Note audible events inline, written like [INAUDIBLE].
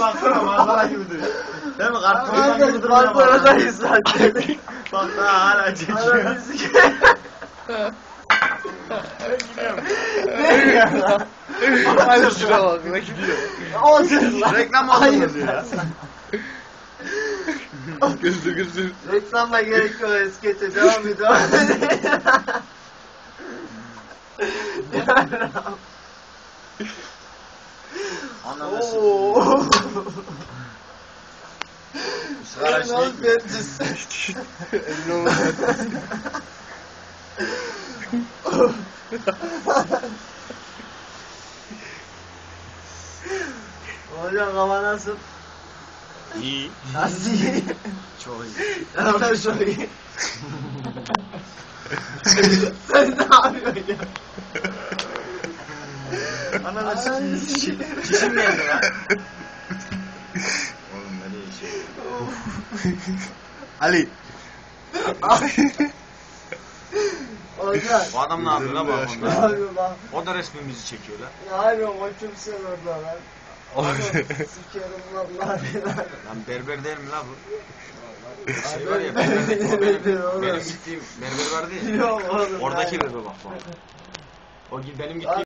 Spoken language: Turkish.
Baksana manzara gibi duruyor. Değil mi? Kartlardan gibi duruyor. Manzaradayız zaten. [LAUGHS] Bak daha hala çekiyor. Hadi şuna bak ne gidiyor. Olsun lan. Reklam Hayır. oldu ya. Gözü gözü. Reklamla gerek yok. Eskeçe devam et. Devam et. Oo. Sigara Ne oldu içmek. Bentüs? Elini olmaz. Hocam kafa nasıl? İyi. Nasıl iyi? Çok iyi. Ama çok iyi. Sen ne yapıyorsun ya? Ananı sikeyim. Geldi lan. [LAUGHS] Ali. Hocam. Bu adam ne yapıyor lan bak Ne onda? yapıyorsun lan? O da resmimizi çekiyor lan. Yapıyorsun koçum sen orada lan? Oğlum, Sikerim vallahi lan. Lan berber değil mi lan bu? Şey Abi, var ya berber, ben- o benim, benim gittiğim berber vardı ya. Yok oğlum. Oradaki berber bak bak. O gi- benim gittiğim